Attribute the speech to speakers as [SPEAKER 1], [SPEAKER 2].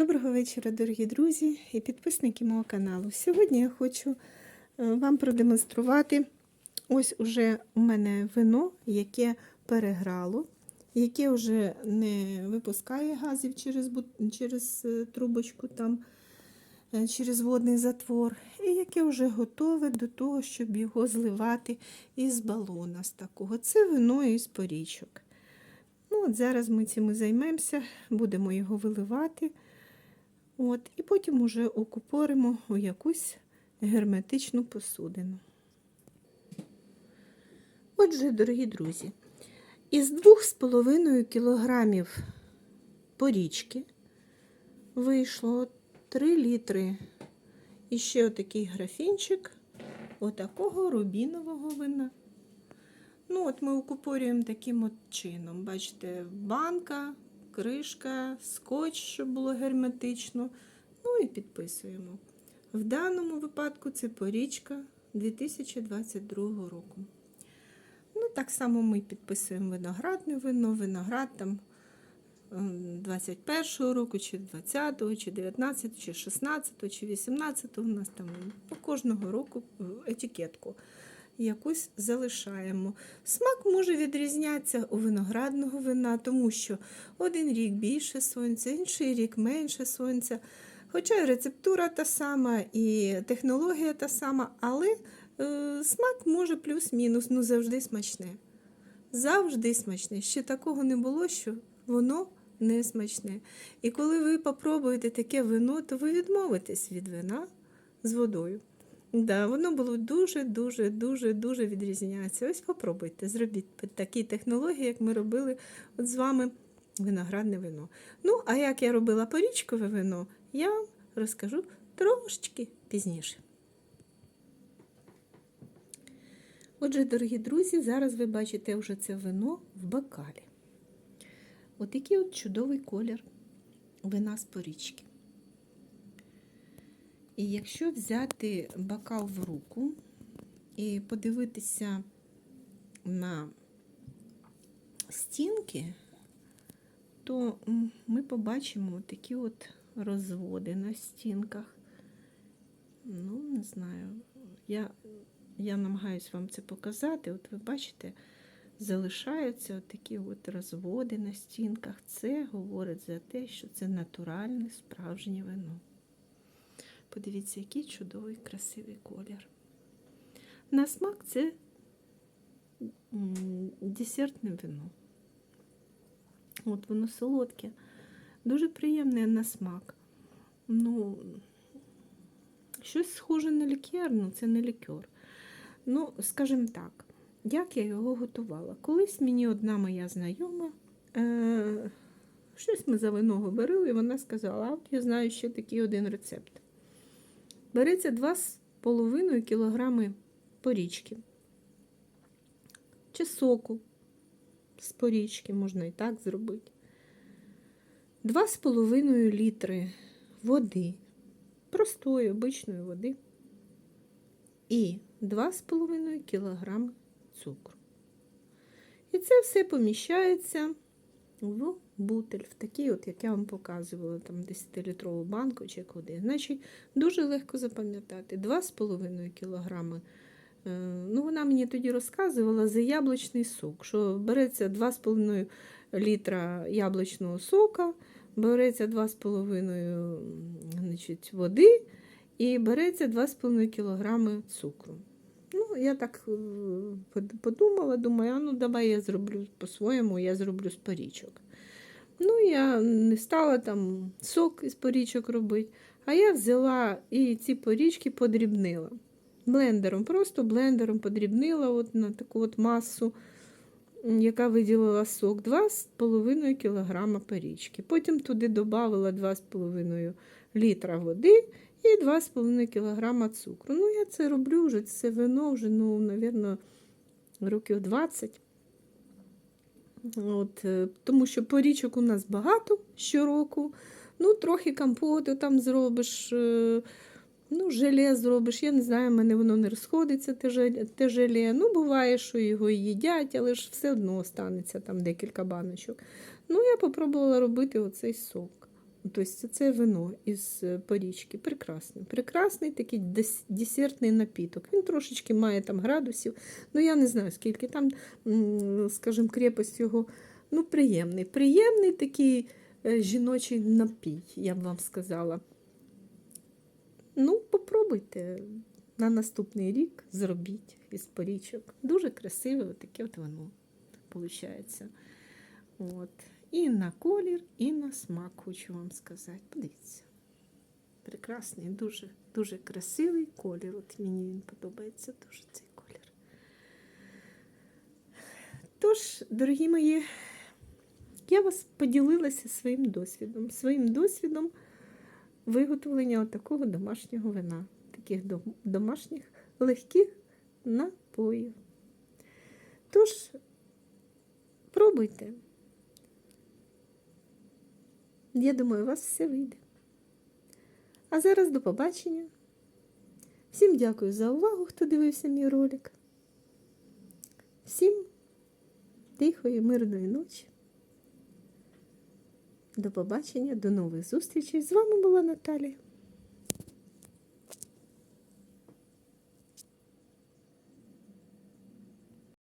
[SPEAKER 1] Доброго вечора, дорогі друзі і підписники мого каналу. Сьогодні я хочу е, вам продемонструвати ось уже у мене вино, яке переграло, яке вже не випускає газів через, через е, трубочку, там, е, через водний затвор, і яке вже готове до того, щоб його зливати із балона з такого. Це вино із порічок. Ну, от зараз ми цим займемося, будемо його виливати. От, і потім уже окупоримо у якусь герметичну посудину. Отже, дорогі друзі, із 2,5 кілограмів порічки вийшло 3 літри. І ще отакий графінчик отакого рубінового вина. Ну, от ми окупорюємо таким от чином. Бачите, банка, кришка, скотч, щоб було герметично. Ну і підписуємо. В даному випадку це порічка 2022 року. Ну, так само ми підписуємо виноградне вино, виноград там 21-го року, чи 20-го, чи 19-го, чи 16-го, чи 18-го. У нас там по кожного року е, етикетку якусь залишаємо. Смак може відрізнятися у виноградного вина, тому що один рік більше сонця, інший рік менше сонця. Хоча і рецептура та сама, і технологія та сама, але е, смак може плюс-мінус, ну завжди смачне. Завжди смачне. Ще такого не було, що воно не смачне. І коли ви попробуєте таке вино, то ви відмовитесь від вина з водою. Да, воно було дуже, дуже, дуже, дуже відрізняється. Ось попробуйте, зробіть такі технології, як ми робили от з вами виноградне вино. Ну, а як я робила порічкове вино, я вам розкажу трошечки пізніше. Отже, дорогі друзі, зараз ви бачите вже це вино в бокалі. От який от чудовий колір вина з порічки. І якщо взяти бокал в руку і подивитися на стінки, то ми побачимо такі от розводи на стінках. Ну, не знаю, я, я намагаюся вам це показати. От ви бачите, залишаються от такі от розводи на стінках. Це говорить за те, що це натуральне справжнє вино. Подивіться, який чудовий, красивий колір. На смак це десертне вино. От воно солодке, дуже приємне на смак. Ну, щось схоже на лікер, ну це не лікер. Ну, скажімо так, як я його готувала? Колись мені одна моя знайома, е- щось ми за вино говорили, і вона сказала, а от я знаю ще такий один рецепт. Береться 2,5 кг порічки чи соку з порічки, можна і так зробити. 2,5 літри води, простої, обичної води. І 2,5 кг цукру. І це все поміщається в бутель, в такий, от, як я вам показувала, там 10-літрову банку чи куди. Значить, дуже легко запам'ятати. 2,5 кг. Ну, вона мені тоді розказувала за яблучний сок, що береться 2,5 літра яблучного сока, береться 2,5 значить, води і береться 2,5 кг цукру. Ну, я так е, подумала, думаю, а ну давай я зроблю по-своєму, я зроблю з порічок. Ну, я не стала там сок із порічок робити, а я взяла і ці порічки подрібнила. Блендером, просто блендером подрібнила от на таку от масу, яка виділила сок 2,5 кг порічки. Потім туди додала 2,5 літра води і 2,5 кг цукру. Ну, я це роблю вже, це вино вже, ну, мабуть, років 20. От, е, Тому що порічок у нас багато щороку. Ну, трохи компоту там зробиш, е, ну, желе зробиш. Я не знаю, в мене воно не розходиться, те желе. Ну, буває, що його їдять, але ж все одно останеться там декілька баночок. Ну, я попробувала робити оцей сок. Тобто це вино із е, порічки. Прекрасний. Прекрасний такий дес- десертний напіток. Він трошечки має там градусів. Ну, я не знаю, скільки там, скажімо, крепость його. Ну, приємний. Приємний такий е, жіночий напій, я б вам сказала. Ну, попробуйте на наступний рік зробіть із порічок. Дуже красиве таке от воно виходить. От. І на колір, і на смак, хочу вам сказати. Подивіться. Прекрасний, дуже, дуже красивий колір. От мені він подобається дуже цей колір. Тож, дорогі мої, я вас поділилася своїм досвідом, своїм досвідом виготовлення такого домашнього вина, таких домашніх легких напоїв. Тож, пробуйте. Я думаю, у вас все вийде. А зараз до побачення. Всім дякую за увагу, хто дивився мій ролик. Всім тихої, мирної ночі. До побачення, до нових зустрічей. З вами була Наталія.